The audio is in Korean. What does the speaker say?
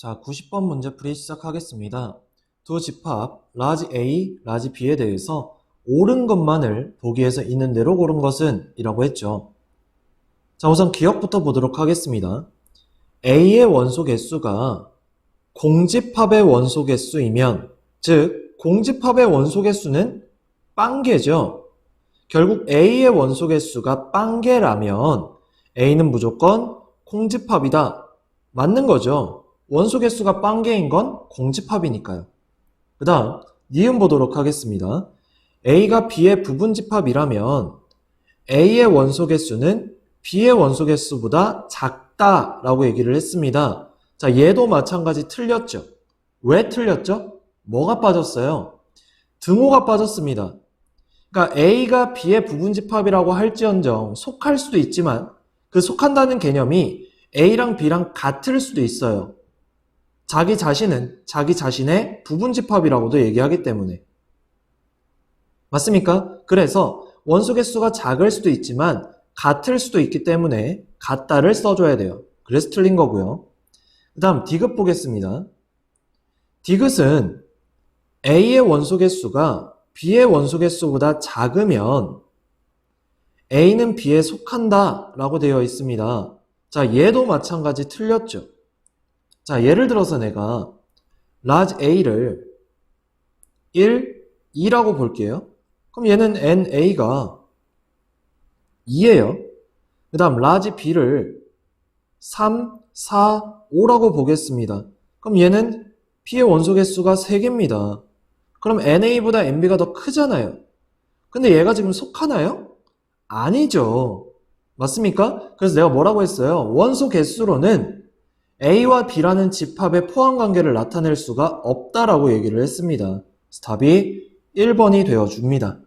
자, 90번 문제 풀이 시작하겠습니다. 두 집합 라지 A, 라지 B에 대해서 옳은 것만을 보기에서 있는 대로 고른 것은 이라고 했죠. 자, 우선 기억부터 보도록 하겠습니다. A의 원소 개수가 공집합의 원소 개수이면, 즉, 공집합의 원소 개수는 빵개죠. 결국 A의 원소 개수가 빵개라면 A는 무조건 공집합이다. 맞는 거죠. 원소 개수가 빵개인 건 공집합이니까요. 그 다음, 니은 보도록 하겠습니다. A가 B의 부분집합이라면 A의 원소 개수는 B의 원소 개수보다 작다 라고 얘기를 했습니다. 자, 얘도 마찬가지 틀렸죠. 왜 틀렸죠? 뭐가 빠졌어요? 등호가 빠졌습니다. 그러니까 A가 B의 부분집합이라고 할지언정 속할 수도 있지만 그 속한다는 개념이 A랑 B랑 같을 수도 있어요. 자기 자신은 자기 자신의 부분집합이라고도 얘기하기 때문에. 맞습니까? 그래서 원소 개수가 작을 수도 있지만 같을 수도 있기 때문에 같다를 써줘야 돼요. 그래서 틀린 거고요. 그 다음 디귿 보겠습니다. 디귿은 A의 원소 개수가 B의 원소 개수보다 작으면 A는 B에 속한다 라고 되어 있습니다. 자, 얘도 마찬가지 틀렸죠. 자, 예를 들어서 내가 large A를 1, 2라고 볼게요. 그럼 얘는 NA가 2예요. 그 다음 large B를 3, 4, 5라고 보겠습니다. 그럼 얘는 B의 원소 개수가 3개입니다. 그럼 NA보다 NB가 더 크잖아요. 근데 얘가 지금 속하나요? 아니죠. 맞습니까? 그래서 내가 뭐라고 했어요? 원소 개수로는 A와 B라는 집합의 포함 관계를 나타낼 수가 없다라고 얘기를 했습니다. 답이 1번이 되어줍니다.